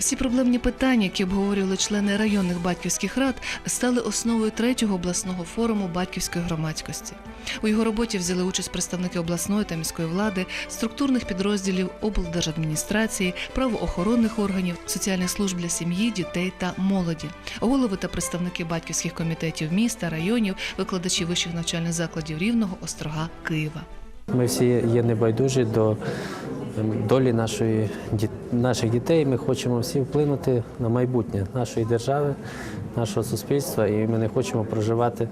Всі проблемні питання, які обговорювали члени районних батьківських рад, стали основою третього обласного форуму батьківської громадськості. У його роботі взяли участь представники обласної та міської влади, структурних підрозділів облдержадміністрації, правоохоронних органів, соціальних служб для сім'ї, дітей та молоді, голови та представники батьківських комітетів міста, районів, викладачі вищих навчальних закладів Рівного, Острога, Києва. Ми всі є небайдужі до долі нашої, наших дітей. Ми хочемо всі вплинути на майбутнє нашої держави, нашого суспільства, і ми не хочемо проживати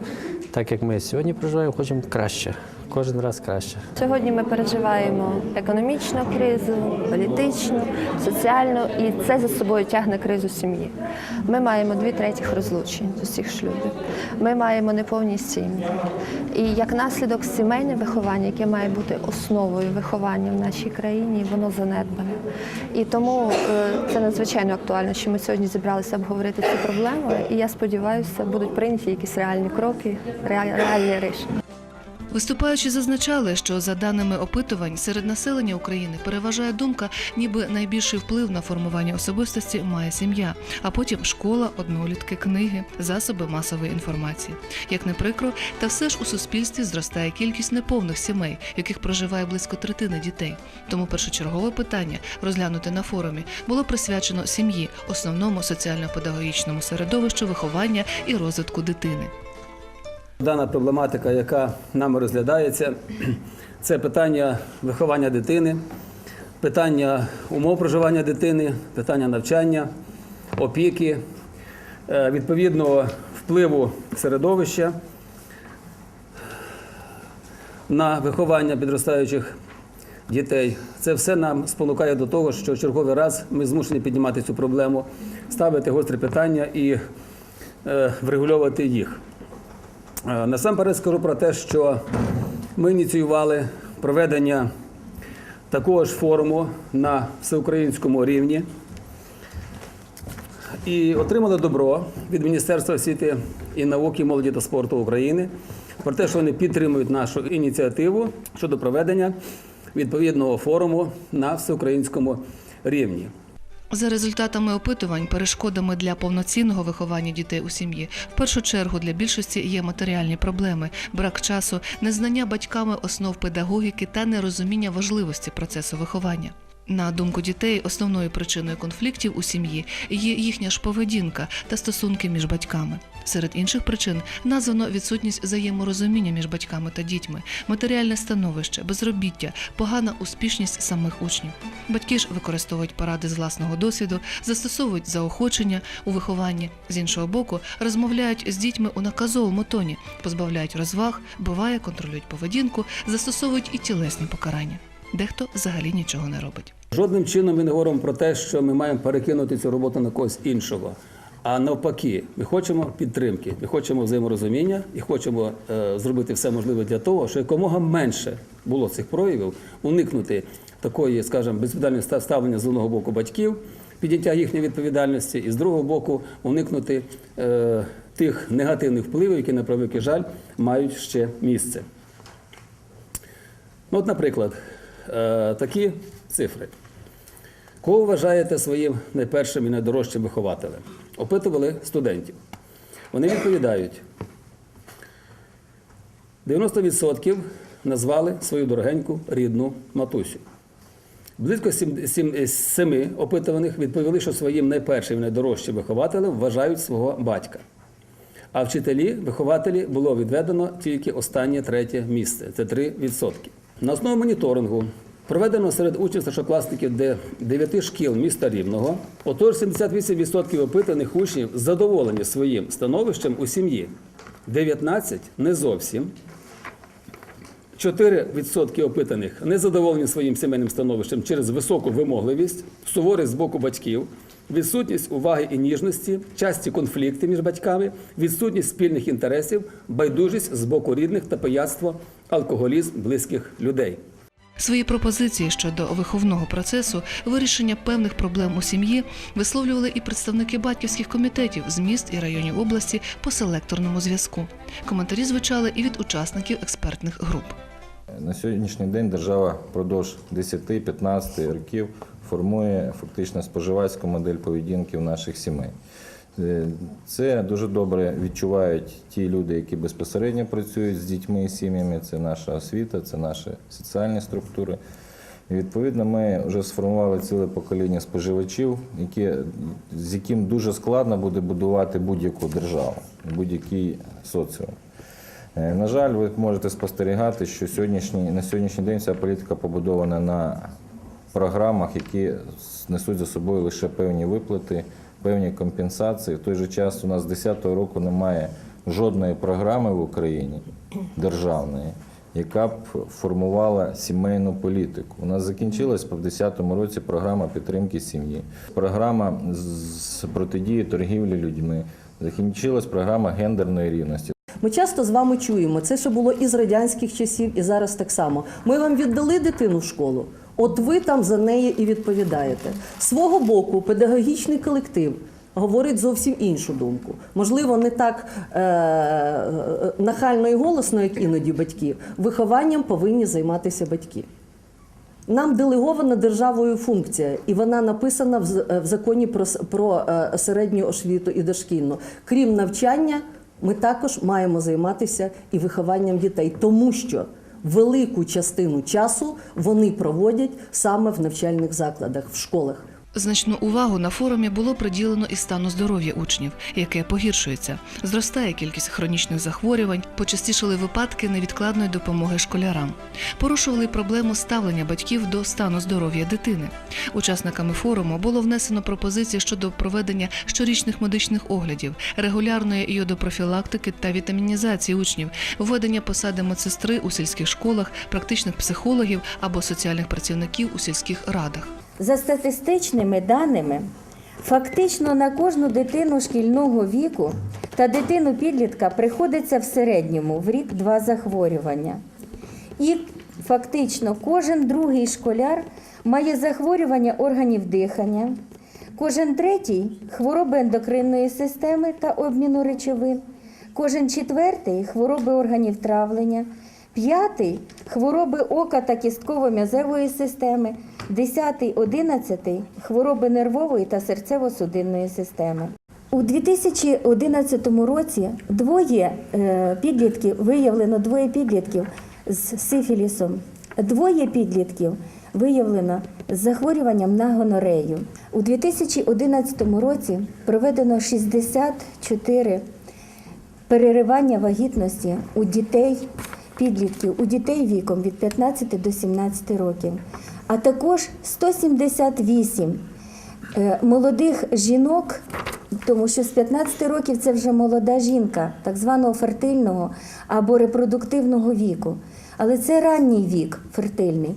так, як ми сьогодні проживаємо, хочемо краще, кожен раз краще. Сьогодні ми переживаємо економічну кризу, політичну, соціальну, і це за собою тягне кризу сім'ї. Ми маємо дві третіх розлучень з усіх шлюбів. Ми маємо неповні сім'ї. І як наслідок сімейне виховання, яке має бути основою виховання в нашій країні, воно занедбане. І тому е, це надзвичайно актуально, що ми сьогодні зібралися обговорити цю проблему. І я сподіваюся, будуть прийняті якісь реальні кроки, реальні рішення. Виступаючи зазначали, що за даними опитувань серед населення України переважає думка, ніби найбільший вплив на формування особистості має сім'я, а потім школа, однолітки, книги, засоби масової інформації. Як не прикро, та все ж у суспільстві зростає кількість неповних сімей, яких проживає близько третини дітей. Тому першочергове питання, розглянуте на форумі, було присвячено сім'ї, основному соціально-педагогічному середовищу виховання і розвитку дитини. Дана проблематика, яка нами розглядається, це питання виховання дитини, питання умов проживання дитини, питання навчання, опіки, е, відповідного впливу середовища на виховання підростаючих дітей. Це все нам спонукає до того, що в черговий раз ми змушені піднімати цю проблему, ставити гострі питання і е, врегульовувати їх. Е, Насамперед скажу про те, що ми ініціювали проведення такого ж форуму на всеукраїнському рівні і отримали добро від Міністерства освіти і науки, молоді та спорту України про те, що вони підтримують нашу ініціативу щодо проведення відповідного форуму на всеукраїнському рівні. За результатами опитувань, перешкодами для повноцінного виховання дітей у сім'ї в першу чергу для більшості є матеріальні проблеми, брак часу, незнання батьками основ педагогіки та нерозуміння важливості процесу виховання. На думку дітей, основною причиною конфліктів у сім'ї є їхня ж поведінка та стосунки між батьками. Серед інших причин названо відсутність взаєморозуміння між батьками та дітьми, матеріальне становище, безробіття, погана успішність самих учнів. Батьки ж використовують поради з власного досвіду, застосовують заохочення у вихованні. З іншого боку, розмовляють з дітьми у наказовому тоні, позбавляють розваг, буває, контролюють поведінку, застосовують і тілесні покарання. Дехто взагалі нічого не робить. Жодним чином ми не говоримо про те, що ми маємо перекинути цю роботу на когось іншого. А навпаки, ми хочемо підтримки, ми хочемо взаєморозуміння і хочемо е, зробити все можливе для того, щоб якомога менше було цих проявів, уникнути такої, скажімо, безвідповідального ставлення з одного боку батьків, підняття їхньої відповідальності, і з другого боку уникнути е, тих негативних впливів, які на превеликий жаль мають ще місце. Ну, от, наприклад, е, такі цифри. Кого вважаєте своїм найпершим і найдорожчим вихователем? Опитували студентів. Вони відповідають: 90% назвали свою дорогеньку рідну матусю. Близько 7 опитуваних відповіли, що своїм найпершим і найдорожчим вихователем вважають свого батька. А вчителі, вихователі було відведено тільки останнє третє місце це 3%. На основі моніторингу, проведено серед учнів старшокласників де 9 шкіл міста Рівного, отож 78% опитаних учнів задоволені своїм становищем у сім'ї, 19 не зовсім. 4% опитаних незадоволені своїм сімейним становищем через високу вимогливість, суворість з боку батьків, відсутність уваги і ніжності, часті конфлікти між батьками, відсутність спільних інтересів, байдужість з боку рідних та пияцтво, алкоголізм близьких людей. Свої пропозиції щодо виховного процесу, вирішення певних проблем у сім'ї висловлювали і представники батьківських комітетів з міст і районів області по селекторному зв'язку. Коментарі звучали і від учасників експертних груп. На сьогоднішній день держава впродовж 10-15 років формує фактично споживацьку модель поведінки в наших сімей. Е, Це дуже добре відчувають ті люди, які безпосередньо працюють з дітьми і сім'ями. Це наша освіта, це наші соціальні структури. І відповідно, ми вже сформували ціле покоління споживачів, які, з яким дуже складно буде будувати будь-яку державу, будь-який соціум. Е, На жаль, ви можете спостерігати, що сьогоднішній, на сьогоднішній день ця політика побудована на програмах, які несуть за собою лише певні виплати, певні компенсації. В той же час у нас з 2010 року немає жодної програми в Україні державної, яка б формувала сімейну політику. У нас закінчилась в 2010 році програма підтримки сім'ї, програма з протидії торгівлі людьми, закінчилась програма гендерної рівності. Ми часто з вами чуємо це, що було і з радянських часів, і зараз так само. Ми вам віддали дитину в школу, от ви там за неї і відповідаєте. Свого боку, педагогічний колектив говорить зовсім іншу думку. Можливо, не так е- е- нахально і голосно, як іноді батьків. Вихованням повинні займатися батьки. Нам делегована державою функція, і вона написана в законі про, про е, середню освіту і дошкільну. Крім навчання, ми також маємо займатися і вихованням дітей, тому що велику частину часу вони проводять саме в навчальних закладах, в школах. Значну увагу на форумі було приділено і стану здоров'я учнів, яке погіршується. Зростає кількість хронічних захворювань, почастішали випадки невідкладної допомоги школярам. Порушували проблему ставлення батьків до стану здоров'я дитини. Учасниками форуму було внесено пропозиції щодо проведення щорічних медичних оглядів, регулярної йодопрофілактики та вітамінізації учнів, введення посади медсестри у сільських школах, практичних психологів або соціальних працівників у сільських радах. За статистичними даними, фактично на кожну дитину шкільного віку та дитину підлітка приходиться в середньому в рік два захворювання. І фактично кожен другий школяр має захворювання органів дихання, кожен третій хвороби ендокринної системи та обміну речовин, кожен четвертий хвороби органів травлення, п'ятий хвороби ока та кістково-м'язевої системи, десятий, одинадцятий хвороби нервової та серцево-судинної системи. У 2011 році двоє е, підлітків виявлено двоє підлітків з сифілісом. Двоє підлітків виявлено з захворюванням на гонорею. У 2011 році проведено 64 переривання вагітності у дітей, підлітків, у дітей віком від 15 до 17 років, а також 178 е, молодих жінок, тому що з 15 років це вже молода жінка, так званого фертильного або репродуктивного віку. Але це ранній вік фертильний.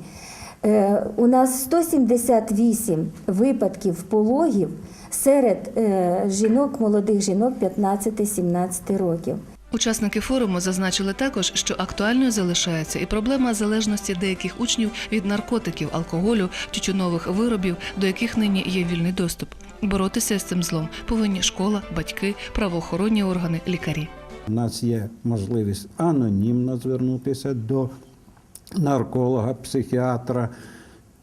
Е, У нас 178 випадків пологів серед е, жінок, молодих жінок 15-17 років. Учасники форуму зазначили також, що актуальною залишається і проблема залежності деяких учнів від наркотиків, алкоголю, тютюнових виробів, до яких нині є вільний доступ. Боротися з цим злом повинні школа, батьки, правоохоронні органи, лікарі. У нас є можливість анонімно звернутися до нарколога, психіатра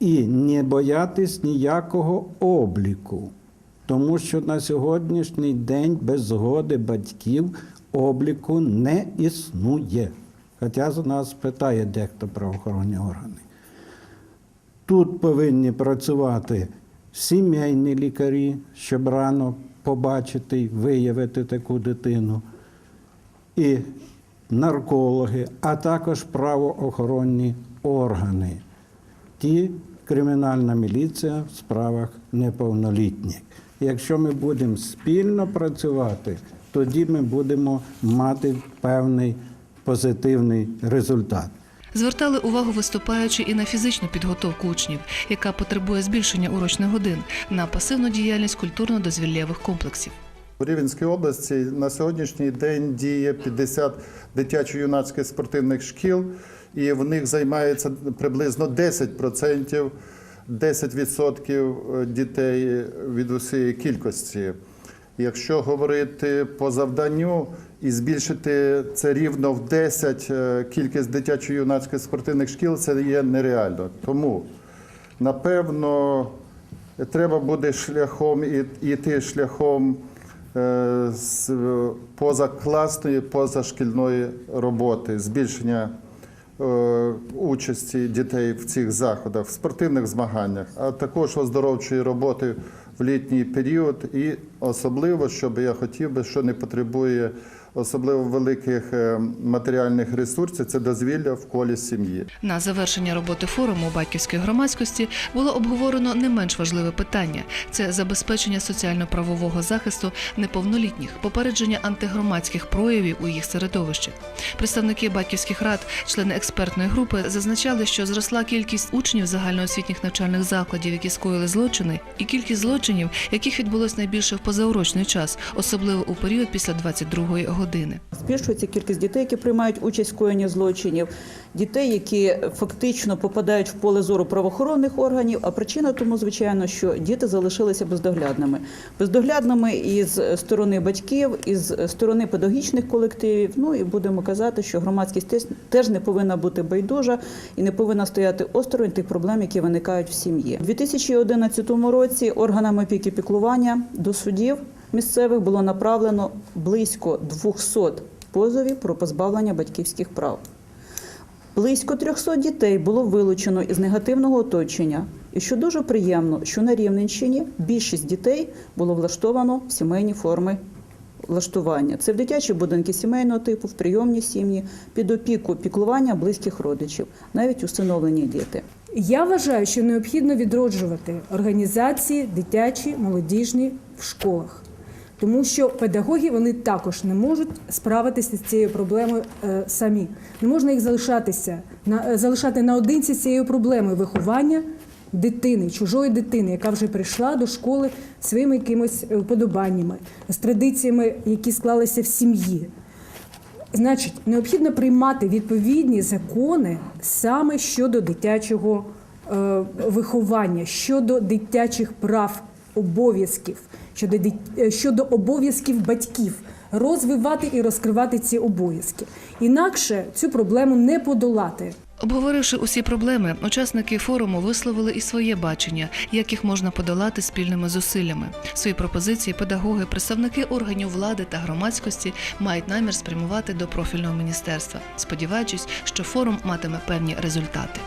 і не боятись ніякого обліку. Тому що на сьогоднішній день без згоди батьків обліку не існує. Хоча з нас питає дехто правоохоронні органи. Тут повинні працювати сімейні лікарі, щоб рано побачити виявити таку дитину, і наркологи, а також правоохоронні органи. Ті кримінальна міліція в справах неповнолітніх. Якщо ми будемо спільно працювати, тоді ми будемо мати певний позитивний результат. Звертали увагу виступаючи і на фізичну підготовку учнів, яка потребує збільшення урочних годин, на пасивну діяльність культурно-дозвіллєвих комплексів. У Рівенській області на сьогоднішній день діє 50 дитячо-юнацьких спортивних шкіл, і в них займається приблизно 10%, 10% дітей від усієї кількості. Якщо говорити по завданню і збільшити це рівно в 10 е, кількість дитячо-юнацьких спортивних шкіл, це є нереально. Тому, напевно, треба буде шляхом і- йти шляхом е, позакласної, позашкільної роботи, збільшення е, участі дітей в цих заходах, в спортивних змаганнях, а також оздоровчої роботи в літній період, і особливо, що би я хотів би, що не потребує особливо великих е, матеріальних ресурсів, це дозвілля в колі сім'ї. На завершення роботи форуму батьківської громадськості було обговорено не менш важливе питання: це забезпечення соціально-правового захисту неповнолітніх, попередження антигромадських проявів у їх середовищі. Представники батьківських рад, члени експертної групи, зазначали, що зросла кількість учнів загальноосвітніх навчальних закладів, які скоїли злочини, і кількість злочинів, яких відбулось найбільше в позаурочний час, особливо у період після 22-ї години. Збільшується кількість дітей, які приймають участь в коєнні злочинів, дітей, які фактично попадають в поле зору правоохоронних органів. А причина тому, звичайно, що діти залишилися бездоглядними. Бездоглядними із сторони батьків, із сторони педагогічних колективів. Ну і будемо казати, що громадськість теж не повинна бути байдужа і не повинна стояти осторонь тих проблем, які виникають в сім'ї. У 2011 році органами опіки піклування до судів місцевих було направлено близько 200 позовів про позбавлення батьківських прав. Близько 300 дітей було вилучено із негативного оточення. І що дуже приємно, що на Рівненщині більшість дітей було влаштовано в сімейні форми влаштування. Це в дитячі будинки сімейного типу, в прийомні сім'ї, під опіку, піклування близьких родичів, навіть усиновлені діти. Я вважаю, що необхідно відроджувати організації дитячі, молодіжні в школах. Тому що педагоги вони також не можуть справитися з цією проблемою е, самі. Не можна їх залишатися на е, залишати наодинці з цією проблемою виховання дитини, чужої дитини, яка вже прийшла до школи своїми якимось е, вподобаннями, з традиціями, які склалися в сім'ї. Значить, необхідно приймати відповідні закони саме щодо дитячого виховання, щодо дитячих прав, обов'язків, щодо, е, щодо обов'язків батьків, розвивати і розкривати ці обов'язки. Інакше цю проблему не подолати. Обговоривши усі проблеми, учасники форуму висловили і своє бачення, як їх можна подолати спільними зусиллями. Свої пропозиції педагоги, представники органів влади та громадськості мають намір спрямувати до профільного міністерства, сподіваючись, що форум матиме певні результати.